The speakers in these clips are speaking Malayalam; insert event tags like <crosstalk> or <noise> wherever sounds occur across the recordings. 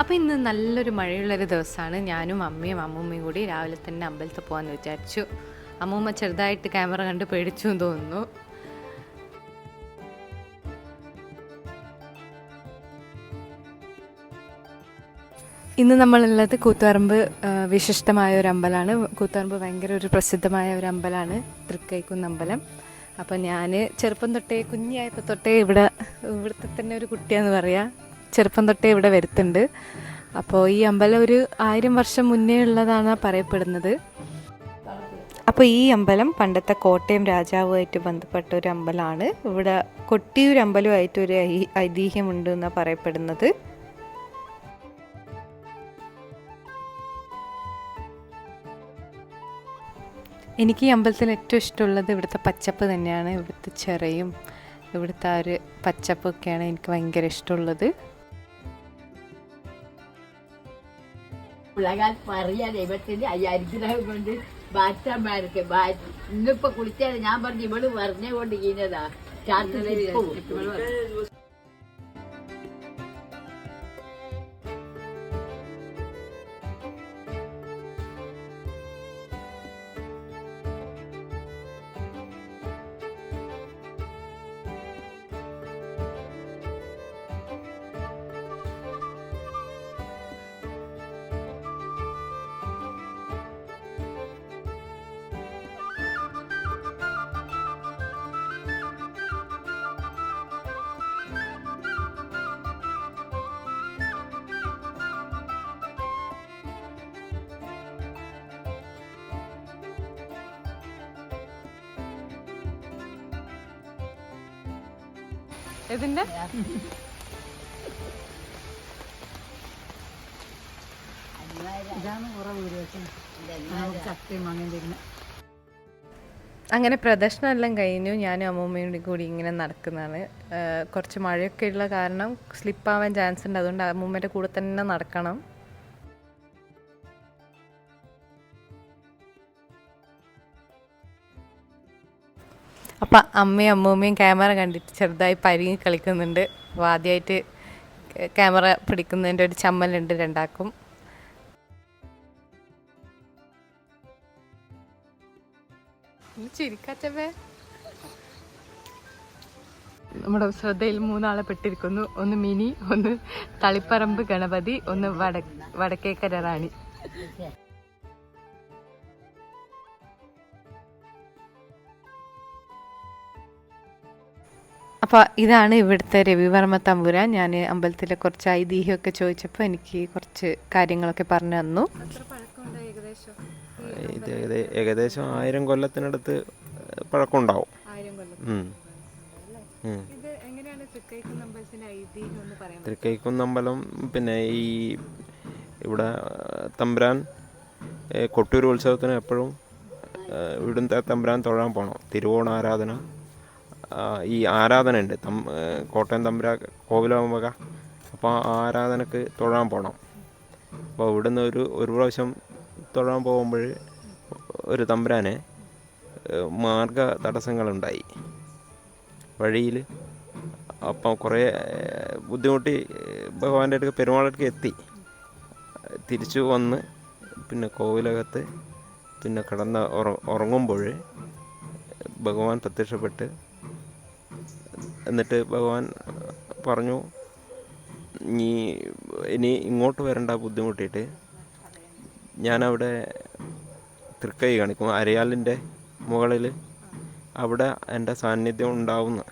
അപ്പോൾ ഇന്ന് നല്ലൊരു മഴയുള്ളൊരു ദിവസമാണ് ഞാനും അമ്മയും അമ്മൂമ്മയും കൂടി രാവിലെ തന്നെ അമ്പലത്തിൽ പോകാമെന്ന് വിചാരിച്ചു. അമ്മൂമ്മ ചെറുതായിട്ട് ക്യാമറ കണ്ട് പേടിച്ചു എന്ന് തോന്നുന്നു. ഇന്ന് നമ്മളുള്ളത് കൂത്തുപറമ്പ് വിശിഷ്ടമായ ഒരു അമ്പലമാണ്. കൂത്തുപറമ്പ് ഭയങ്കര ഒരു പ്രസിദ്ധമായ ഒരു അമ്പലമാണ്. തൃക്കൈക്കുന്ന് അമ്പലം അപ്പോൾ ഞാൻ ചെറുപ്പം തൊട്ടേ കുഞ്ഞായപ്പോൾ തൊട്ടേ ഇവിടെ ഇവിടുത്തെ തന്നെ ഒരു കുട്ടിയാന്ന് പറയാം. ചെറുപ്പം തൊട്ടേ ഇവിടെ വരുത്തുണ്ട് അപ്പോൾ ഈ അമ്പലം ഒരു ആയിരം വർഷം മുന്നേ ഉള്ളതാണ് പറയപ്പെടുന്നത്. അപ്പോൾ ഈ അമ്പലം പണ്ടത്തെ കോട്ടയം രാജാവുമായിട്ട് ബന്ധപ്പെട്ട ഒരു അമ്പലമാണ് ഇവിടെ കൊട്ടിയൂർ അമ്പലമായിട്ട് ഒരു ഐ- ഐതിഹ്യമുണ്ട് എന്നാണ് പറയപ്പെടുന്നത്. എനിക്ക് ഈ അമ്പലത്തിൽ ഏറ്റവും ഇഷ്ടമുള്ളത് ഇവിടുത്തെ പച്ചപ്പ് തന്നെയാണ്. ഇവിടുത്തെ ചെറയും ഇവിടുത്തെ ആ ഒരു പച്ചപ്പൊക്കെയാണ് എനിക്ക് ഭയങ്കര ഇഷ്ടമുള്ളത്. ഉലകാൽ പറയാ ദൈവത്തിന്റെ അനുഗ്രഹം കൊണ്ട് ബാറ്റന്മാർക്ക് ഇന്നിപ്പൊ കുളിച്ചാൽ ഞാൻ പറഞ്ഞു ഇവൾ പറഞ്ഞുകൊണ്ട് ഇങ്ങനതാ ചാർട്ട് ഇതിന്റെ അങ്ങനെ പ്രദർശനം എല്ലാം കഴിഞ്ഞു. ഞാനും അമ്മൂമ്മയും കൂടി ഇങ്ങനെ നടക്കുന്നതാണ്. കുറച്ച് മഴയൊക്കെ ഉള്ള കാരണം സ്ലിപ്പ് ആവാൻ ചാൻസ് ഉണ്ട്. അതുകൊണ്ട് അമ്മൂമ്മേന്റെ കൂടെ തന്നെ നടക്കണം. അപ്പം അമ്മയും അമ്മൂമ്മയും ക്യാമറ കണ്ടിട്ട് ചെറുതായി പരിങ്ങി കളിക്കുന്നുണ്ട്. അപ്പോൾ ആദ്യമായിട്ട് ക്യാമറ പിടിക്കുന്നതിന്റെ ഒരു ചമ്മലുണ്ട് രണ്ടാക്കും. നമ്മുടെ ശ്രദ്ധയിൽ മൂന്നാളെ പെട്ടിരിക്കുന്നു. ഒന്ന് മിനി ഒന്ന് തളിപ്പറമ്പ് ഗണപതി ഒന്ന് വട വടക്കേക്കര റാണി. അപ്പോൾ ഇതാണ് ഇവിടുത്തെ രവിവർമ്മ തമ്പുരാൻ. ഞാൻ അമ്പലത്തിലെ കുറച്ച് ഐതിഹ്യമൊക്കെ ചോദിച്ചപ്പോൾ എനിക്ക് കുറച്ച് കാര്യങ്ങളൊക്കെ പറഞ്ഞു തന്നു. ഇത് ഏകദേ- ഏകദേശം ആയിരം കൊല്ലത്തിനടുത്ത് പഴക്കമുണ്ടാവും. തൃക്കൈക്കുന്നമ്പലം പിന്നെ ഈ ഇവിടെ തമ്പുരാൻ കൊട്ടൂർ ഉത്സവത്തിന് എപ്പോഴും ഇവിടുത്തെ തമ്പുരാൻ തൊഴാൻ പോകണം തിരുവോണ ആരാധന ആ, ഈ ആരാധന ഉണ്ട് തം കോട്ടയം തമ്പുരാ കോവിലാകുമ്പോൾ അപ്പോൾ ആ ആരാധനക്ക് തൊഴാൻ പോകണം അപ്പോൾ ഇവിടുന്ന് ഒരു ഒരു പ്രാവശ്യം തൊഴാൻ പോകുമ്പോൾ ഒരു തമ്പുരാന് മാർഗ തടസ്സങ്ങളുണ്ടായി. വഴിയിൽ അപ്പം കുറേ ബുദ്ധിമുട്ടി ഭഗവാന്റെ അടുക്ക് പെരുമാളുടെ അടുക്ക് എത്തി. തിരിച്ചു വന്ന് പിന്നെ കോവിലകത്ത് പിന്നെ കിടന്ന് ഉറങ്ങുമ്പോൾ ഭഗവാൻ പ്രത്യക്ഷപ്പെട്ട് എന്നിട്ട് ഭഗവാൻ പറഞ്ഞു നീ ഇനി ഇങ്ങോട്ട് വരണ്ട ബുദ്ധിമുട്ടിയിട്ട്. ഞാനവിടെ തൃക്കൈ കാണിക്കും അരയാലിന്റെ മുകളിൽ അവിടെ എന്റെ സാന്നിധ്യം ഉണ്ടാവുന്ന.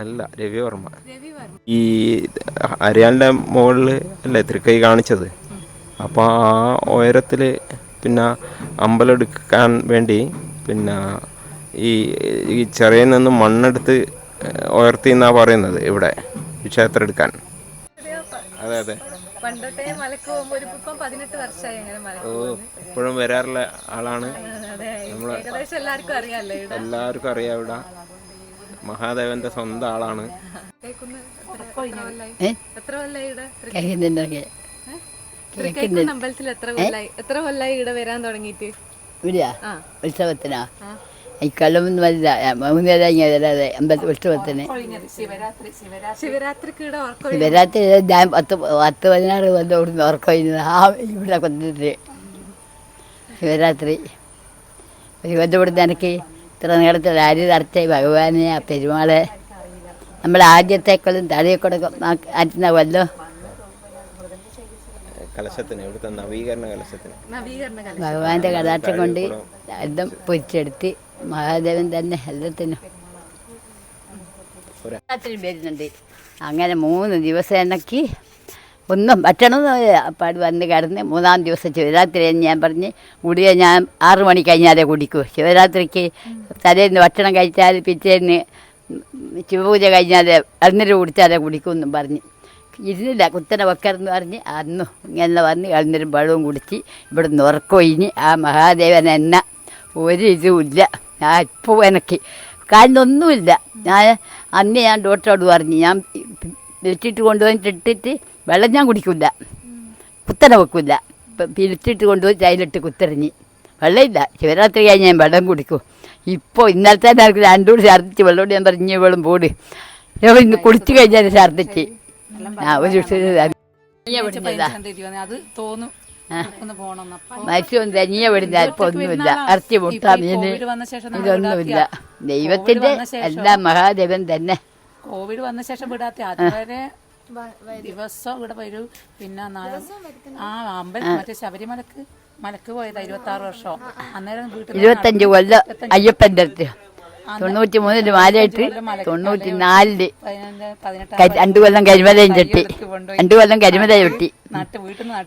അല്ല, രവിവർമ്മ. ഈ അരയാലിന്റെ മുകളിൽ അല്ലേ തൃക്കൈ കാണിച്ചത്? അപ്പോൾ ആ ഉയരത്തിൽ പിന്നെ അമ്പലം എടുക്കാൻ വേണ്ടി പിന്നെ ഈ ഈ ചെറിയ നിന്ന് മണ്ണെടുത്ത് ഉയർത്തി എന്നാണ് പറയുന്നത് ഇവിടെ ഈ ക്ഷേത്രം എടുക്കാൻ അതെ അതെ. പണ്ടത്തെ മലക്ക് പോകുമ്പോൾ ഒരു ഇപ്പം പതിനെട്ട് വർഷമായി അങ്ങനെ മലക്ക് ഓ ഇപ്പോഴും വരാറുള്ള ആളാണ്. അതെ ഏകദേശം എല്ലാവർക്കും അറിയാല്ലേ ഇവിടെ. എല്ലാവർക്കും അറിയാം ഇവിടെ. മഹാദേവന്റെ സ്വന്തം ആളാണ്. എത്ര- കൊല്ലായി? എത്ര കൊല്ലായി ഇവിടെ? അമ്പലത്തിൽ എത്ര കൊല്ലായി എത്ര കൊല്ലായി ഇവിടെ വരാൻ തുടങ്ങിയിട്ട്? ഇവിടെയാ? ആ. ഉത്സവത്തിനാ? ആ. ഇക്കൊല്ലമൊന്നും വരില്ല. മൂന്ന് നേരം ഇങ്ങനെ അമ്പത്തി ഉത്സവത്തിന്. ശിവരാത്രി ഞാൻ പത്ത് പത്ത് പതിനാറ് വന്ന് ഇവിടുന്ന് ഉറക്കം ആ ഇവിടെ കൊന്നിട്ട്. ശിവരാത്രി. ഇവിടുന്ന് എനിക്ക് ഇത്ര നീളത്തിൽ ആര്യ തറച്ച ഭഗവാനെ ആ പെരുമാളെ. നമ്മൾ ആദ്യത്തെ കൊല്ലം തലയിൽ കൊടുക്കും ആറ്റുന്ന കൊല്ലം കലശത്തിന് ഇവിടുത്തെ നവീകരണ കലശത്തിന്. ഭഗവാന്റെ കടാക്ഷം കൊണ്ട് എല്ലാം പൊരിച്ചെടുത്ത് മഹാദേവൻ തന്നെ എല്ലാത്തിനും. ഒരാ- രാത്രി വരുന്നുണ്ട്. അങ്ങനെ മൂന്ന് ദിവസം എനിക്ക് ഒന്നും ഭക്ഷണമൊന്നും അപ്പാട് വന്ന് കിടന്ന് മൂന്നാം ദിവസം ശിവരാത്രി എന്ന് ഞാൻ പറഞ്ഞ് ഗുളിക ഞാൻ ആറു മണി കഴിഞ്ഞാലേ കുടിക്കൂ. ശിവരാത്രിക്ക് തലേന്ന് ഭക്ഷണം കഴിച്ചാൽ പിറ്റേന്ന് ശിവപൂജ കഴിഞ്ഞാലേ അന്നേരം കുടിച്ചാലേ കുടിക്കുമെന്നും പറഞ്ഞ്. ഇരുന്നില്ല. കുത്തനെ വെക്കറെന്ന് പറഞ്ഞ് അന്നു ഇങ്ങനെ വന്ന് അന്നേരം വെള്ളവും കുടിച്ച് ഇവിടെ നിന്ന് ഉറക്കൊഴിഞ്ഞ് ആ മഹാദേവൻ എന്ന ഒരു ഇതുമില്ല ഞാൻ ഇപ്പോൾ എനിക്ക് കാലിനൊന്നുമില്ല ഞാൻ അന്ന് ഞാൻ ഡോക്ടറോട് പറഞ്ഞു ഞാൻ പിരിച്ചിട്ട് കൊണ്ടുവന്നിട്ട് ഇട്ടിട്ട് വെള്ളം ഞാൻ കുടിക്കില്ല കുത്തനെ വെക്കില്ല പിരിച്ചിട്ട് കൊണ്ടുപോയി ചൈലിട്ട് കുത്തെറിഞ്ഞ് വെള്ളമില്ല. ശിവരാത്രി കഴിഞ്ഞ് ഞാൻ വെള്ളം കുടിക്കും. ഇപ്പോൾ ഇന്നലത്തെ എനിക്ക് രണ്ടുകൂടി ഛർദ്ദിച്ച് വെള്ളോട് ഞാൻ പറഞ്ഞു വെള്ളം പോട്. ഇന്ന് കുടിച്ചു കഴിഞ്ഞാൽ ഛർദ്ദിച്ച്. ആ അത് തോന്നും. മത്സ്യം തനിയെ വിടുന്ന ഇപ്പൊ ഒന്നുമില്ല. ഇറച്ചി മുട്ട മീന് കോവിഡ് വന്ന ശേഷം നമ്മൾ ഇതൊന്നുമില്ല ദൈവത്തിന്റെ എല്ലാ മഹാദേവൻ തന്നെ. കോവിഡ് വന്ന ശേഷം വിടാത്ത അതുവരെ ദിവസം ഇവിടെ വരൂ. പിന്നെ ആ അമ്പലം മറ്റേ ശബരിമലക്ക് മലക്ക് പോയതാ ഇരുപത്തി ആറ് വർഷം അന്നേരം വീട്ടിൽ ഇരുപത്തഞ്ച് കൊല്ലം അയ്യപ്പന്റെ അടുത്ത്. തൊണ്ണൂറ്റി മൂന്നിൽ മാലയിട്ട് തൊണ്ണൂറ്റി നാലിൽ പതിനെട്ടാം രണ്ടു കൊല്ലം കരിമലയും ചെട്ടി. രണ്ടു കൊല്ലം കരിമല ചെട്ടി. ഇരുപത്തി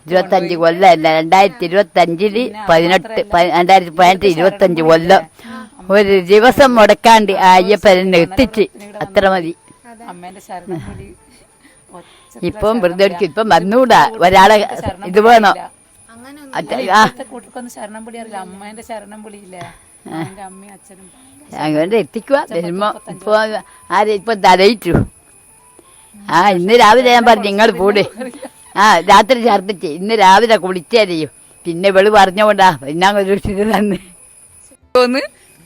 ഇരുപത്തഞ്ച് കൊല്ലമല്ല രണ്ടായിരത്തി ഇരുപത്തഞ്ചിൽ പതിനെട്ട് പ- രണ്ടായിരത്തി പതിനെട്ട് ഇരുപത്തഞ്ച് കൊല്ലം. ഒരു ദിവസം മുടക്കാണ്ട് അയ്യപ്പനെ എത്തിച്ച് അത്ര മതി. ഇപ്പം വെറുതെ ഇരിക്കും. ഇപ്പം വന്നൂടാ. ഒരാളെ ഇത് വേണോ. കൂട്ടർക്കൊന്നും ശരണം വിളി അറിയില്ല. അമ്മേന്റെ ശരണം പിടിയില്ലേ അമ്മയും അച്ഛനും അങ്ങനെ എത്തിക്കുക വരുമ്പോ ഇപ്പൊ ആരെ ഇപ്പൊ തലയിട്ടു. ആ ഇന്ന് രാവിലെ ഞാൻ പറഞ്ഞു നിങ്ങൾ പോട് ആ രാത്രി ഛർദ്ദിച്ച്. ഇന്ന് രാവിലെ കുളിച്ചറിയും പിന്നെ വെളി പറഞ്ഞോണ്ടാ പിന്നെ ഒരു ഇത് തന്നെ? ഒന്ന്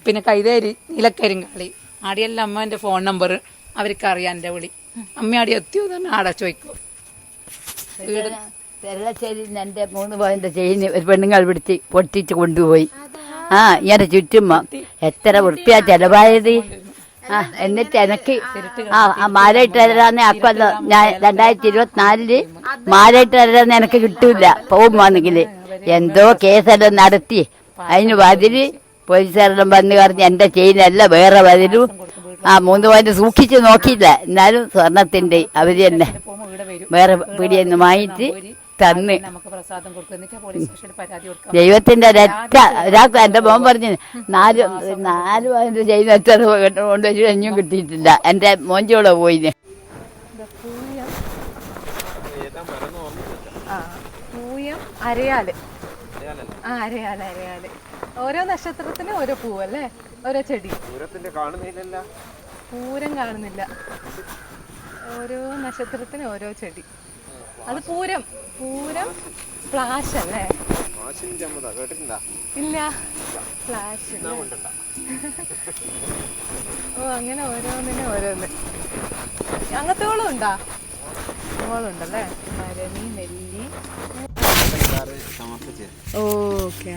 പിന്നെ കൈതേരി നീലക്കരിങ്കാളി ആടിയല്ല അമ്മേന്റെ ഫോൺ നമ്പർ. അവർക്ക് അറിയാം എന്റെ വിളി. അമ്മ ആടി എത്തിയോ തന്നെ ആടെ ചോദിക്കും വീട് വെള്ളശ്ശേരി എന്റെ മൂന്ന് പോയിന്റ് ചെയിന് ഒരു പെണ്ണുങ്ങൾ പിടിച്ച് പൊട്ടിച്ച് കൊണ്ടുപോയി. ആ ഇങ്ങനെ ചുറ്റുമ്പോ എത്ര വൃത്തിയാ ചെലവായത്? ആ എന്നിട്ട് എനക്ക് ആ മാലയിട്ട് തരാന്ന് അക്കൊല്ലം ഞാൻ രണ്ടായിരത്തി ഇരുപത്തിനാലിൽ മാലയിട്ട് തരാന്ന് എനിക്ക് കിട്ടൂല പോകുമ്പോന്നെങ്കിൽ എന്തോ കേസെല്ലാം നടത്തി. അതിന് വതിര് പോലീസുകാരെല്ലാം വന്ന് പറഞ്ഞ് എന്റെ ചെയിനല്ല വേറെ ബതിലും ആ മൂന്ന് പോയിന്റ് സൂക്ഷിച്ച് നോക്കിയില്ല. എന്നാലും സ്വർണത്തിന്റെ അവർ തന്നെ. വേറെ പീടിയെന്ന് വാങ്ങിച്ച് തന്ന്. നമുക്ക് പ്രസാദം കൊടുക്കും. എന്നിട്ട് പോലീസ് സ്റ്റേഷനിൽ പരാതി കൊടുക്കാം. ദൈവത്തിന്റെ രക്ത ഒരാൾക്ക് എന്റെ മോൻ പറഞ്ഞു നാല് നാല് പതിനഞ്ച് ചെയ്യുന്ന എത്ര കൊണ്ടുവച്ചു ഇനിയും കിട്ടിയിട്ടില്ല. എന്റെ മോഞ്ചോടെ പോയിന്. ആ പൂയം അരയാൽ. ആ അരയാൽ അരയാൽ. ഓരോ നക്ഷത്രത്തിനും ഓരോ പൂവല്ലേ? ഓരോ ചെടി. പൂരം കാണുന്നില്ല. ഓരോ നക്ഷത്രത്തിനും ഓരോ ചെടി. അത് പൂരം പൂരം ഫ്ലാഷ് അല്ലേ? ഇല്ല ഫ്ലാഷ് ഓ അങ്ങനെ ഓരോന്നിനും ഓരോന്ന്. അങ്ങനത്തെ ഓളം ഉണ്ടാ ഓളുണ്ടല്ലേ മരണി നെല്ലി. ഓക്കെ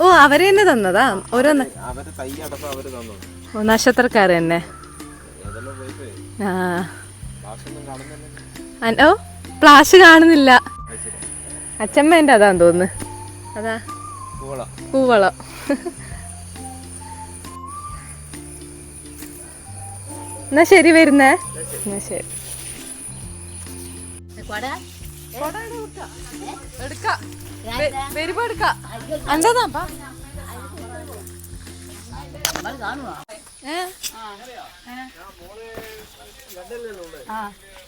ഓ അവരെ തന്നെ തന്നതാ? ഓരോന്ന്. തന്നു. ഓ നക്ഷത്രക്കാരെന്നെ ആ. ഓ? ഫ്ലാഷ് കാണുന്നില്ല. അച്ചമ്മേന്റെ അതാന്ന് തോന്നുന്നു. അതാ. പൂവള. പൂവളം. എന്നാ ശരി വരുന്നേ. എന്നാ ശരി. എടുക്കാം. വരുമ്പോ എടുക്കാം. അഞ്ചതാ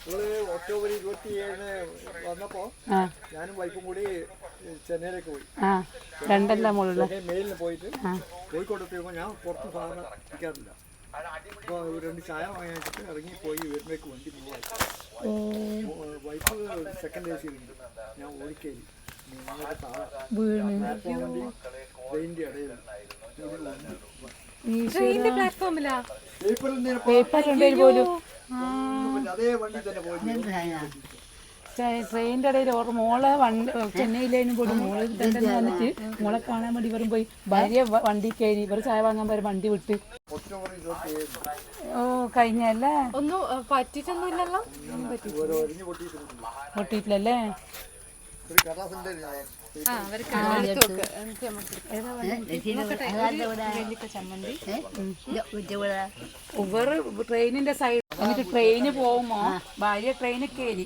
നമ്മൾ ഒക്ടോബർ ഇരുപത്തി ഏഴിന് വന്നപ്പോ ഞാനും വൈഫും കൂടി ചെന്നൈയിലേക്ക് പോയി. രണ്ടെല്ലാം മെയിലിന് പോയിട്ട് കോഴിക്കോട് എത്തിയപ്പോൾ ഞാൻ പുറത്ത് സാധനം ഇരിക്കാറില്ല. അപ്പോൾ രണ്ട് ചായ വാങ്ങി ഇറങ്ങി പോയി വരുമ്പോഴേക്ക് വണ്ടി പോവായി വൈഫ് സെക്കൻഡ് എ സിയിലുണ്ട് ഞാൻ ഓടിക്കേരി ട്രെയിനിന്റെ ഇടയിൽ. പ്ലാറ്റ്ഫോമിലാ പേപ്പറിൽ പേപ്പറിലുണ്ടെങ്കിൽ പോലും അതേ വണ്ടി തന്നെ പോയി ട്രെയിനിന്റെ ഇടയിൽ ഓർ മോളെ വണ്ടി ചെന്നൈയിലേനും പോലും മോൾ തന്നെ വന്നിട്ട് മോളെ കാണാൻ വേണ്ടി ഇവരും പോയി. ഭാര്യ വണ്ടി കയറി ഇവർ ചായ വാങ്ങാൻ വരെ വണ്ടി വിട്ട്. ഓ കഴിഞ്ഞല്ലേ? ഒന്നും പറ്റിട്ടൊന്നും പറ്റിയിട്ടൊന്നും ഇല്ലല്ലോ ഒന്നും പറ്റി ഓരോ ഒരിഞ്ഞ് പൊട്ടിയിട്ടുണ്ട് പൊട്ടിയിട്ടില്ലല്ലേ? ഇവർ ട്രെയിനിന്റെ സൈഡ് എന്നിട്ട് ട്രെയിന് പോകുമ്പോ ഭാര്യ ട്രെയിന് കയറി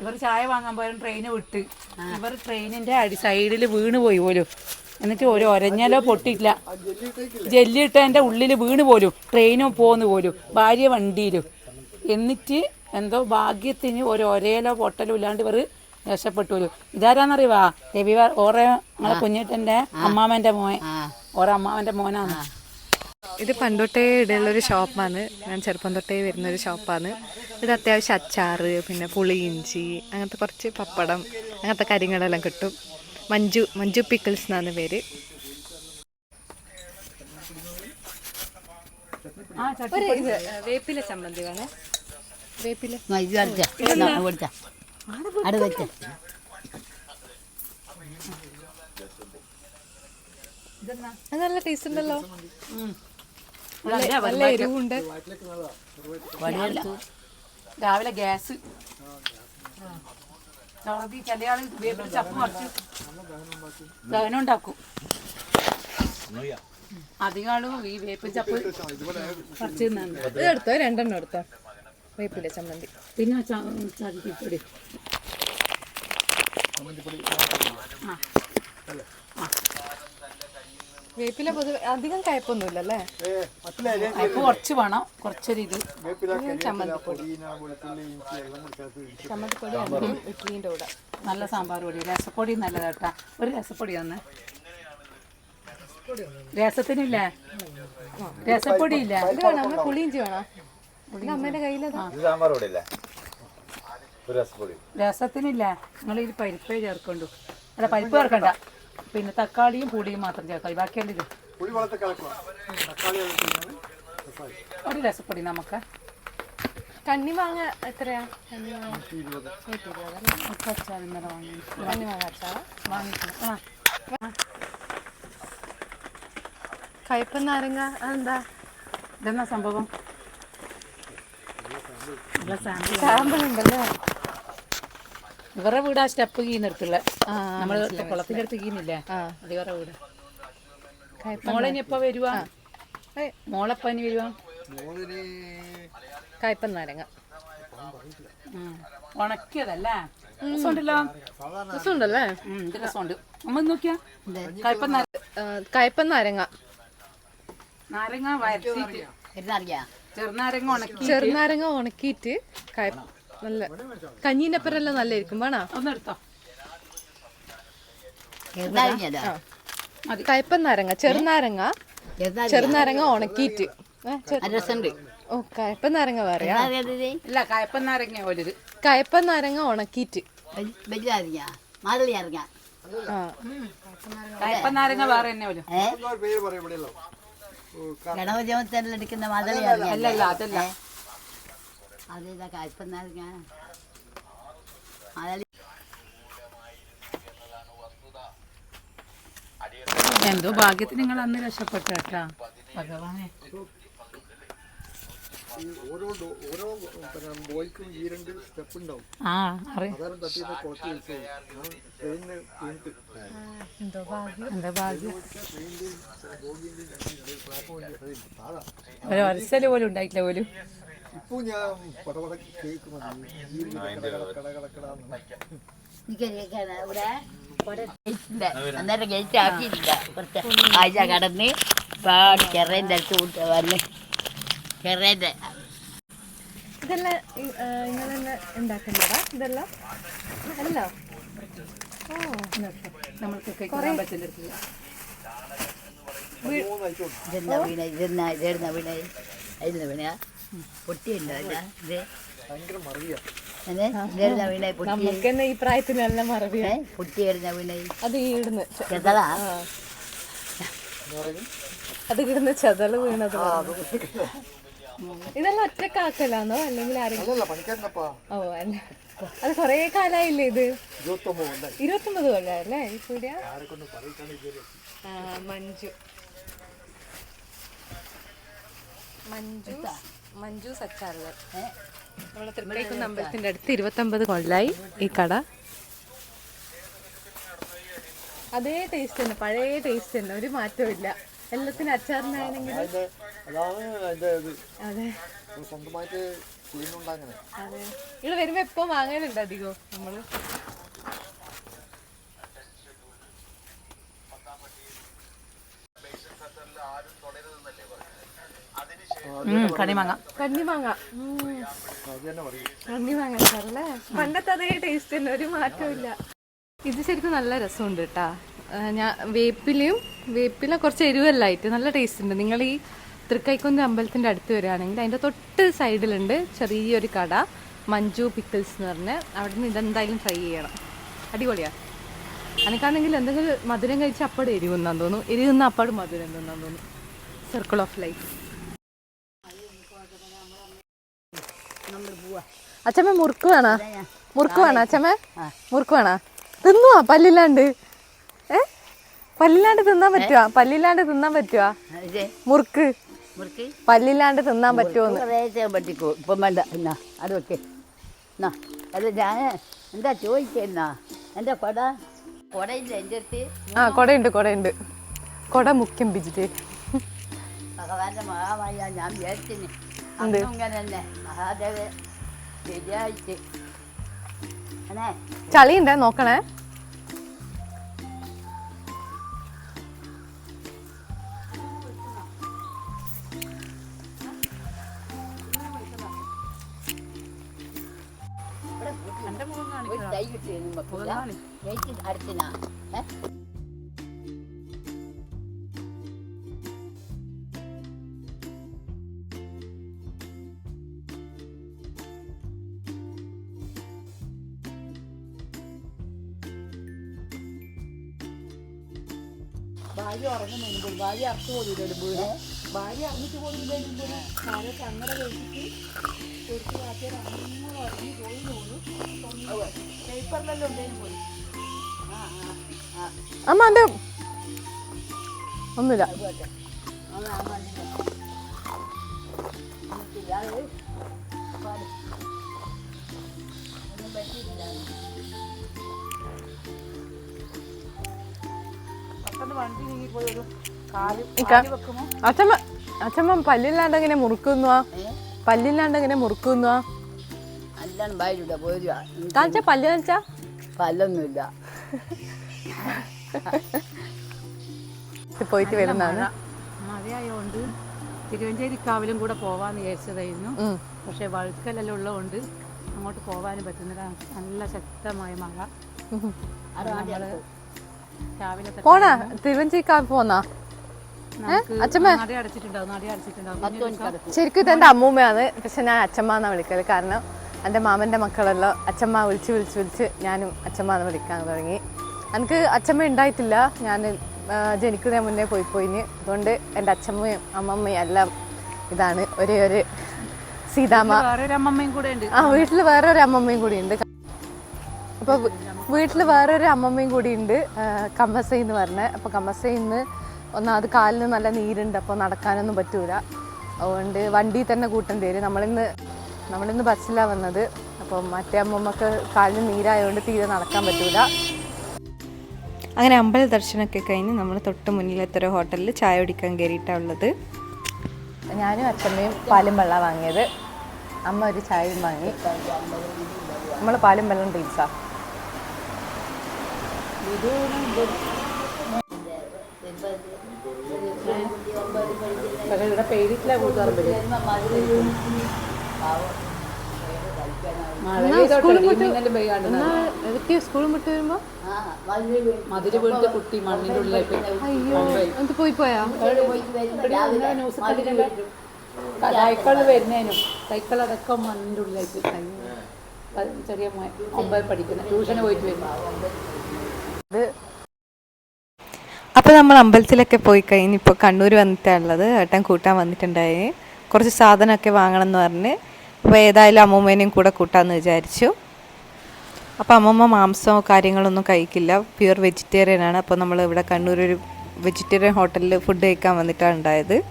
ഇവർ ചായ വാങ്ങാൻ പോയാലും ട്രെയിന് വിട്ട്. ഇവർ ട്രെയിനിന്റെ അടി സൈഡിൽ വീണ് പോയി പോലും. എന്നിട്ട് ഒരു ഒരഞ്ഞലോ പൊട്ടിയില്ല ജെല്ലിട്ടതിന്റെ ഉള്ളിൽ വീണ് പോലും. ട്രെയിനും പോന്നു പോലും. ഭാര്യ വണ്ടിയിലും. എന്നിട്ട് എന്തോ ഭാഗ്യത്തിന് ഒരു ഒരേലോ പൊട്ടലും ഇല്ലാണ്ട് ഇവർ രക്ഷപ്പെട്ടു ഇതാരാന്നറിയുവാ? രവി ഓറെ നമ്മളെ കുഞ്ഞിട്ടന്റെ അമ്മാമന്റെ മോൻ. ഓറെ അമ്മാവന്റെ മോനാണ്. ഇത് പണ്ടൊട്ടേ ഇടയുള്ള ഒരു ഷോപ്പാണ്. ഞാൻ ചെറുപ്പം തൊട്ടേ വരുന്ന ഒരു ഷോപ്പാണ്. ഇത് അത്യാവശ്യം അച്ചാറ് പിന്നെ പുളി ഇഞ്ചി അങ്ങനത്തെ കുറച്ച് പപ്പടം അങ്ങനത്തെ കാര്യങ്ങളെല്ലാം കിട്ടും. മഞ്ജു മഞ്ജു പിക്കിൾസ് എന്നാണ് പേര്. വേപ്പില ചമ്മന്തി വേണേ. വേപ്പില. വെച്ച അത് നല്ല ടേസ്റ്റ് ഉണ്ടല്ലോ. നല്ല നല്ല എരിവുണ്ട്. രാവിലെ ഗ്യാസ്. ചപ്പുണ്ടാക്കും വേപ്പിൽ ചപ്പ് മറിച്ച് ദഹനം ഉണ്ടാക്കും. അധികം ആളും ഈ വേപ്പിൽ ചപ്പ് പറിച്ച് ഇത് എടുത്തോ? രണ്ടെണ്ണം എടുത്തോ? വേപ്പില ചമ്മന്തി. പിന്നെ ചമ്മന്തിപ്പൊടി. വേപ്പില പൊതുവെ അധികം കയപ്പൊന്നുമില്ല അല്ലേ അപ്പൊ കുറച്ച് വേണം. കുറച്ചൊരു ഇത്. ചമ്മന്തിപ്പൊടി. അധികം ഇഡ്ഡലിന്റെ കൂടെ നല്ല സാമ്പാർ പൊടി. രസപ്പൊടി നല്ലതാട്ടാ. ഒരു രസപ്പൊടി തന്നെ രസത്തിനില്ലേ? രസപ്പൊടി ഇല്ല ഇത് വേണം. പുളിയിഞ്ചി വേണോ. അമ്മേന്റെ രസത്തിനില്ല. നിങ്ങൾ ഈ പരിപ്പേ ചേർക്കണ്ടു അല്ല പരിപ്പ് ചേർക്കണ്ട. പിന്നെ തക്കാളിയും പുളിയും മാത്രം ചേർക്കാം. ബാക്കിയല്ല ഇത്. ഒരു രസപ്പൊടി നമുക്ക്. എത്രയാ? ഇന്നലെ വാങ്ങി. കണ്ണിമാങ്ങ അച്ചാറ? വാങ്ങിക്കണം ആ. കയ്പൻ നാരങ്ങ അതെന്താ? ഇതെന്നാ സംഭവം? സാമ്പിൾ സാമ്പിൾ ഉണ്ടല്ലേ ഇവരുടെ വീട് ആ സ്റ്റെപ്പ് കീന്നെടുത്തുള്ള നമ്മൾ നമ്മൾ കുളത്തിന്റെ അടുത്ത് കീന്നില്ലേ അത് ഇവരുടെ വീട്. മോളെ ഇനി എപ്പോ വരുവാ? മോളെപ്പ ഇനി വരുവാ? കയ്പൻ നാരങ്ങ. ഉണക്കിയതല്ലേ? രസമുണ്ടല്ലോ? രസമുണ്ടല്ലേ? ഉം, ഇത് രസമുണ്ട്. അമ്മ ഇത് നോക്കിയാ? കയ്പ ആ, കയ്പൻ നാരങ്ങ നാരങ്ങ വയറ്റി എന്നറിയാ ചെറുനാരങ്ങ ഉണക്കി ചെറുനാരങ്ങ ഉണക്കിയിട്ട് നല്ല കഞ്ഞീന്റെ അപ്പുറമെല്ലാം നല്ലായിരിക്കും വേണോ എന്നറിഞ്ഞതാ കയ്പൻ നാരങ്ങ ചെറുനാരങ്ങ. ചെറുനാരങ്ങ ഉണക്കിയിട്ട്. ഓ കയ്പൻ നാരങ്ങ പറയാ ഇല്ല കയ്പ നാരങ്ങ പോലത് കയ്പൻ നാരങ്ങ ഉണക്കിയിട്ട്. വലിയ മാതളി അറിയാം ആ. കയ്പ നാരങ്ങ വേറെ തന്നെ ഒരു അല്ല അല്ല അതല്ല. അതേതാ എന്തോ ഭാഗ്യത്തിന് നിങ്ങൾ അന്ന് രക്ഷപ്പെട്ടു കേട്ടാ. ഭഗവാനെ. ഈ ഓരോ ഡോ- ഓരോ പിന്നെ ബോയ്ക്കും ഈ രണ്ട് സ്റ്റെപ്പ് ഉണ്ടാവും ആ അറിയാം. അതാരം തട്ടിയിട്ട് കുളത്തിൽ വെച്ചു ഞാൻ ട്രെയിനിന് വീണിട്ട് എന്തോ ഭാഗ്യം എന്താ ഭാഗ്യം? പ്ലാറ്റ്ഫോമിൽ താഴെ ഒരു ഒരസൽ പോലും ഉണ്ടായിട്ടില്ല പോലും. ഇപ്പോൾ ഞാൻ പടപട കേൾക്കുന്നുണ്ട്. ഈ കടകടക്കടാന്ന് ഇവിടെ ഗേറ്റില്ല അന്നേരം ഗേറ്റ് ആക്കിയിട്ടില്ല കുറച്ച് ആഴ്ച കടന്ന് പാടി ചെറിയ അടുത്ത് കൂട്ടുക വന്ന് ചെറേന്റെ ഇതെല്ലാം നിങ്ങൾ തന്നെ ഉണ്ടാക്കുന്നതാ ഇതെല്ലാം? അല്ല ഓ നമ്മൾക്ക് കൊറേ പറ്റില്ല ഇതെന്നാ വീണ? ഇതെന്നാ ഇതെടുന്ന വീണ? ഇതെന്ന വീണ? പൊട്ടിയുണ്ടോ അല്ല ഇത്? ഭയങ്കര മറിയ. അതെ ഇതെടുന്ന വീണ? പൊട്ടി നമുക്ക് തന്നെ ഈ പ്രായത്തിനെല്ലാം മറവിയാ. പൊട്ടിയായിരുന്ന വീണ? അത് ഈ ഇടുന്ന് ചെറുതാ എന്ന് പറയും അത് കിടന്ന് ചെതൾ വീണത് ഇതെല്ലാം ഒറ്റക്കാക്കലാണോ അല്ലെങ്കിൽ ആരെങ്കിലും ഓ അല്ല. അത് കൊറേ കാലായില്ലേ ഇത്? ഇരുപത്തൊമ്പത് കൊല്ലല്ലേ ഈ മഞ്ജു. മഞ്ജു മഞ്ജു സച്ചാറുകൾ നമ്മളെ തൃക്കൈക്കുന്ന അമ്പലത്തിന്റെ അടുത്ത് ഇരുപത്തൊമ്പത് കൊല്ലായി ഈ കട. അതേ ടേസ്റ്റ് തന്നെ പഴയ ടേസ്റ്റ് തന്നെ. ഒരു മാറ്റവും ഇല്ല. എല്ലാത്തിനും അച്ചാറിനാണെങ്കിൽ അതിന്റെ അതാണ് അതിന്റെ ഇത്. അതെ. ഇത് സ്വന്തമായിട്ട് ചെയ്യുന്നുണ്ടങ്ങനെ അതെ. ഇവിടെ വരുമ്പോ എപ്പോ വാങ്ങലുണ്ട് അധികം നമ്മൾ? കണിമാങ്ങ കണ്ണിമാങ്ങ അത് തന്നെ പറയും. കണ്ണിമാങ്ങ അച്ചാറല്ലേ പണ്ടത്തെ അതേ ടേസ്റ്റ് തന്നെ ഒരു ഇത് ശരിക്കും നല്ല രസമുണ്ട് കേട്ടാ ഞാൻ വേപ്പിലയും വേപ്പില കുറച്ച് എരിവല്ലായിട്ട് നല്ല ടേസ്റ്റ് ഉണ്ട്. നിങ്ങൾ ഈ തൃക്കൈക്കുന്ന് അമ്പലത്തിന്റെ അടുത്ത് വരികയാണെങ്കിൽ അതിന്റെ തൊട്ട് സൈഡിലുണ്ട് ചെറിയൊരു കട മഞ്ജു പിക്കിൾസ് എന്ന് പറഞ്ഞ്. അവിടെ നിന്ന് ഇതെന്തായാലും ട്രൈ ചെയ്യണം. അടിപൊളിയാണ് എനിക്കാണെങ്കിൽ എന്തെങ്കിലും മധുരം കഴിച്ച് അപ്പട് എരിവ് തോന്നുന്നു. തോന്നും എരിവ് തിന്ന അപ്പാട് മധുരം തിന്നാൻ തോന്നും സർക്കിൾ ഓഫ് ലൈഫ് അച്ഛമ്മ മുറുക്ക് വേണോ? മുറുക്ക് വേണോ അച്ഛമ്മ? മുറുക്ക് വേണോ? തിന്നുവാ പല്ലില്ലാണ്ട്. ഏ? പല്ലില്ലാണ്ട് തിന്നാൻ പറ്റുവാ? പല്ലില്ലാണ്ട് തിന്നാൻ പറ്റുവാ? മുറുക്ക്. പല്ലില്ലാണ്ട് തിന്നാൻ പറ്റുമോന്ന് കുറേ പറ്റിക്കോ? ഇപ്പം വേണ്ട. എന്നാ അത് വെക്ക്. എന്നാ അത് ഞാൻ എന്താ ചോദിച്ചെന്നാ? എന്റെ കൊട കൊടയില്ല എന്റെ അടുത്ത്. ആ കൊടയുണ്ട് കൊടയുണ്ട്. കൊട മുഖ്യം പിജിറ്റ് ഭഗവാന്റെ മഹാമായ ഞാൻ വിചാരിച്ചിന്. അന്നും ഇങ്ങനെ തന്നെ. മഹാദേവ ശരിയായിട്ട്. അനെ ചളിയുണ്ടേ? നോക്കണേ. അടുത്തിനാ. ഭാര്യ ഉറങ്ങുന്നുണ്ട് ഭാര്യ അർത്ഥ പോലും വീട് ഭാര്യ അറിഞ്ഞിട്ട് പോലും ഭാര്യ കണ്ണട കഴിച്ചിട്ട് കൊടുത്ത് കാത്തിയാൽ അങ്ങനെ ഉറങ്ങി പോയി തോന്നുന്നു. പേപ്പറിലെല്ലാം ഉണ്ടെങ്കിൽ പോയി ഒരു അത് ഒന്നുമില്ല. അച്ഛമ്മ അച്ഛമ്മ പല്ലില്ലാണ്ട് എങ്ങനെ മുറുക്കുന്നുവാ? ഏ? പല്ലില്ലാണ്ട് എങ്ങനെ മുറുക്കുന്നുവാ? പോരുക കാണിച്ചാ പല്ല് കാണിച്ചാ? പല്ലൊന്നുമില്ല. <laughs> പോയിട്ട് വരുന്നതാണ്. മഴയായതുകൊണ്ട് തിരുവഞ്ചേരിക്കാവിലും കൂടെ പോവാന്ന് വിചാരിച്ചതായിരുന്നു. പക്ഷെ പക്ഷേ വഴുക്കലെല്ലാം ഉള്ളതുകൊണ്ട് അങ്ങോട്ട് പോകാനും പറ്റുന്നില്ല. നല്ല ശക്തമായ മഴ. രാവിലെ പോണാ? തിരുവഞ്ചിക്കാവ് പോന്നാ? ശരിക്കും ഇത് എന്റെ അമ്മൂമ്മയാണ്. പക്ഷെ ഞാൻ അച്ഛമ്മ എന്നാ വിളിക്കൽ. കാരണം എന്റെ മാമന്റെ മക്കളെല്ലാം അച്ഛമ്മ വിളിച്ച് വിളിച്ച് വിളിച്ച് ഞാനും അച്ഛമ്മ എന്ന് വിളിക്കാൻ തുടങ്ങി. എനിക്ക് അച്ഛമ്മ ഉണ്ടായിട്ടില്ല ഞാൻ ജനിക്കുന്ന ജനിക്കുന്നതിന് മുന്നേ പോയി പോയിന് അതുകൊണ്ട് എന്റെ അച്ഛമ്മയും അമ്മമ്മയും എല്ലാം ഇതാണ്. ഒരേ ഒരു സീതാമ്മ. അമ്മമ്മയും കൂടെ ഉണ്ട്. ആ വീട്ടിൽ വേറെ ഒരു അമ്മമ്മയും കൂടി ഉണ്ട്. അപ്പോൾ വീട്ടിൽ വേറൊരു അമ്മമ്മയും കൂടി ഉണ്ട്. കമ്മസൈ എന്ന് പറഞ്ഞ. അപ്പോൾ കമ്മസൈന്ന് ഒന്നാമത് കാലിന് നല്ല നീരുണ്ട്. അപ്പോൾ നടക്കാനൊന്നും പറ്റൂല. അതുകൊണ്ട് വണ്ടി തന്നെ കൂട്ടേണ്ടി വരും. നമ്മളിന്ന് നമ്മളിന്ന് ബസ്സിലാണ് വന്നത്. അപ്പം മറ്റേ അമ്മമ്മക്ക് കാലിന് നീരായതുകൊണ്ട് തീരെ നടക്കാൻ പറ്റൂല. അങ്ങനെ അമ്പല ദർശനമൊക്കെ കഴിഞ്ഞ് നമ്മൾ തൊട്ട് മുന്നിലത്തെ ഒരു ഹോട്ടലിൽ ചായ കുടിക്കാൻ കയറിയിട്ടാണ് ഉള്ളത്. ഞാനും അച്ഛമ്മയും പാലും വെള്ളം വാങ്ങിയത്. അമ്മ ഒരു ചായയും വാങ്ങി. നമ്മൾ പാലും വെള്ളം ഇവിടെ പേരിട്ടില്ല കൂട്ടുകാർ സ്കൂൾ വിട്ട് വരുമ്പോ? ആ വീട്ടിലെ കുട്ടി മണ്ണിന്റെ ഉള്ളിലായിട്ട് അയ്യോ എന്ത് പോയി പോയാ? സൈക്കിൾ വരുന്നതിനും സൈക്കിൾ അടക്കം മണ്ണിന്റെ ഉള്ളിലായിട്ട് അയ്യോ. ചെറിയ ഒമ്പത് പഠിക്കുന്ന. ട്യൂഷന് പോയിട്ട് വരുന്നു. അപ്പോൾ നമ്മൾ അമ്പലത്തിലൊക്കെ പോയി കഴിഞ്ഞ് ഇപ്പോൾ കണ്ണൂർ വന്നിട്ടാണുള്ളത് ഏട്ടൻ കൂട്ടാൻ വന്നിട്ടുണ്ടായി. കുറച്ച് സാധനമൊക്കെ വാങ്ങണം എന്ന് പറഞ്ഞ് അപ്പോൾ ഏതായാലും അമ്മൂമ്മേനെയും കൂടെ കൂട്ടാമെന്ന് വിചാരിച്ചു. അപ്പോൾ അമ്മമ്മ മാംസമോ കാര്യങ്ങളൊന്നും കഴിക്കില്ല. പ്യുവർ വെജിറ്റേറിയൻ ആണ്. അപ്പോൾ നമ്മൾ ഇവിടെ കണ്ണൂർ ഒരു വെജിറ്റേറിയൻ ഹോട്ടലിൽ ഫുഡ് കഴിക്കാൻ വന്നിട്ടാണ് ഉണ്ടായത്.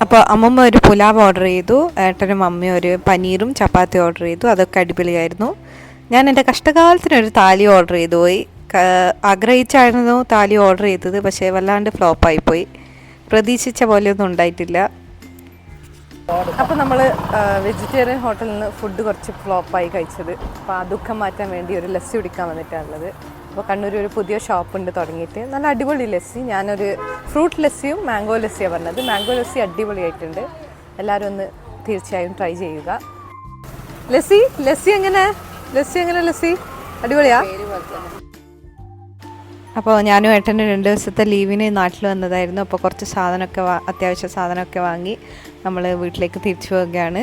അപ്പോൾ അമ്മമ്മ ഒരു പുലാവ് ഓർഡർ ചെയ്തു. ഏട്ടനും അമ്മയും ഒരു പനീറും ചപ്പാത്തി ഓർഡർ ചെയ്തു. അതൊക്കെ അടിപൊളിയായിരുന്നു. ഞാൻ എന്റെ കഷ്ടകാലത്തിനൊരു താലി ഓർഡർ ചെയ്തു പോയി. ആഗ്രഹിച്ചായിരുന്നു താലി ഓർഡർ ചെയ്തത്. പക്ഷേ വല്ലാണ്ട് ഫ്ലോപ്പായി പോയി. പ്രതീക്ഷിച്ച പോലെയൊന്നും ഉണ്ടായിട്ടില്ല. അപ്പോൾ നമ്മൾ വെജിറ്റേറിയൻ ഹോട്ടലിൽ നിന്ന് ഫുഡ് കുറച്ച് ഫ്ലോപ്പായി കഴിച്ചത്. അപ്പോൾ ആ ദുഃഖം മാറ്റാൻ വേണ്ടി ഒരു ലസ്സി കുടിക്കാൻ വന്നിട്ടാണുള്ളത് അപ്പോൾ കണ്ണൂർ ഒരു പുതിയ ഷോപ്പ് ഉണ്ട് തുടങ്ങിയിട്ട്. നല്ല അടിപൊളി ലസ്സി. ഞാനൊരു ഫ്രൂട്ട് ലസ്സിയും മാംഗോ ലസ്സിയാണ് പറഞ്ഞത്. മാംഗോ ലസ്സി അടിപൊളിയായിട്ടുണ്ട്. എല്ലാവരും ഒന്ന് തീർച്ചയായും ട്രൈ ചെയ്യുക. ലസ്സി ലസ്സി എങ്ങനെ? ലസ്സി എങ്ങനെ ലസ്സി? അടിപൊളിയാ? അപ്പോൾ ഞാനും ഏട്ടനും രണ്ട് ദിവസത്തെ ലീവിന് നാട്ടിൽ വന്നതായിരുന്നു. അപ്പോൾ കുറച്ച് സാധനമൊക്കെ അത്യാവശ്യ സാധനമൊക്കെ വാങ്ങി. നമ്മൾ വീട്ടിലേക്ക് തിരിച്ചു പോവുകയാണ്.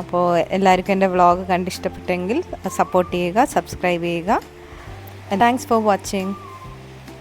അപ്പോൾ എല്ലാവർക്കും എന്റെ വ്ളോഗ് കണ്ടിഷ്ടപ്പെട്ടെങ്കിൽ സപ്പോർട്ട് ചെയ്യുക സബ്സ്ക്രൈബ് ചെയ്യുക. Thanks for watching